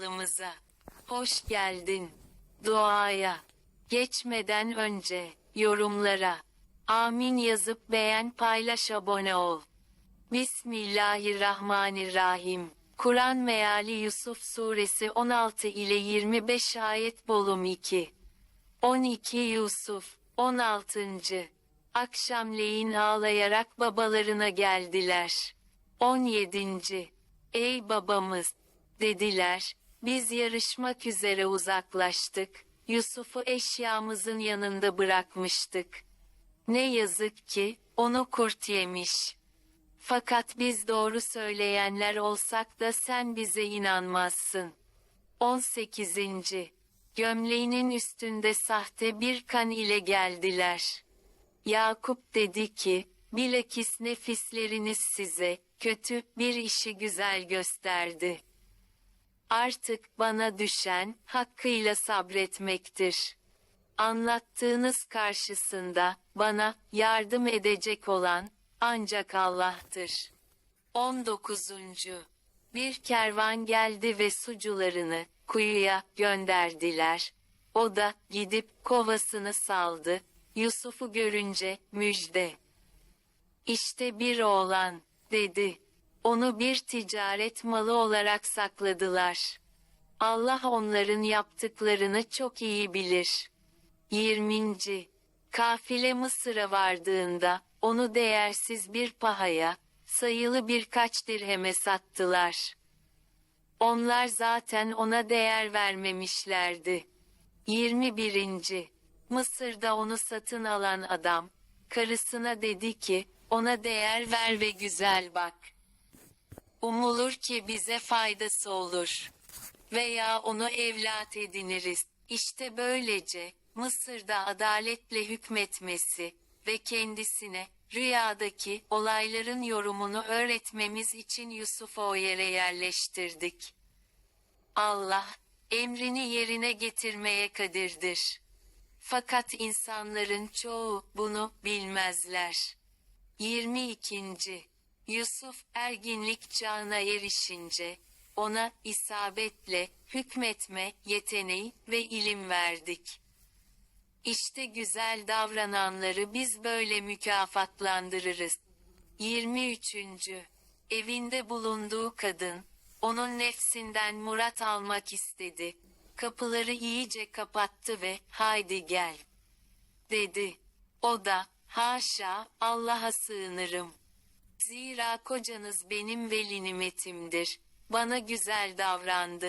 kanalımıza. Hoş geldin. Duaya. Geçmeden önce, yorumlara. Amin yazıp beğen paylaş abone ol. Bismillahirrahmanirrahim. Kur'an meali Yusuf suresi 16 ile 25 ayet bolum 2. 12 Yusuf 16. Akşamleyin ağlayarak babalarına geldiler. 17. Ey babamız dediler. Biz yarışmak üzere uzaklaştık. Yusuf'u eşyamızın yanında bırakmıştık. Ne yazık ki onu kurt yemiş. Fakat biz doğru söyleyenler olsak da sen bize inanmazsın. 18. Gömleğinin üstünde sahte bir kan ile geldiler. Yakup dedi ki, bilakis nefisleriniz size, kötü bir işi güzel gösterdi. Artık bana düşen, hakkıyla sabretmektir. Anlattığınız karşısında, bana, yardım edecek olan, ancak Allah'tır. 19. Bir kervan geldi ve sucularını, kuyuya, gönderdiler. O da, gidip, kovasını saldı, Yusuf'u görünce, müjde. İşte bir oğlan, dedi. Onu bir ticaret malı olarak sakladılar. Allah onların yaptıklarını çok iyi bilir. 20. Kafile Mısır'a vardığında, onu değersiz bir pahaya, sayılı birkaç dirheme sattılar. Onlar zaten ona değer vermemişlerdi. 21. Mısır'da onu satın alan adam, karısına dedi ki, ona değer ver ve güzel bak. Umulur ki bize faydası olur. Veya onu evlat ediniriz. İşte böylece, Mısır'da adaletle hükmetmesi ve kendisine, rüyadaki olayların yorumunu öğretmemiz için Yusuf'u o yere yerleştirdik. Allah, emrini yerine getirmeye kadirdir. Fakat insanların çoğu bunu bilmezler. 22. Yusuf erginlik çağına erişince ona isabetle hükmetme yeteneği ve ilim verdik. İşte güzel davrananları biz böyle mükafatlandırırız. 23. Evinde bulunduğu kadın, onun nefsinden murat almak istedi. Kapıları iyice kapattı ve, haydi gel. Dedi. O da, haşa, Allah'a sığınırım. Zira kocanız benim veli nimetimdir. Bana güzel davrandı.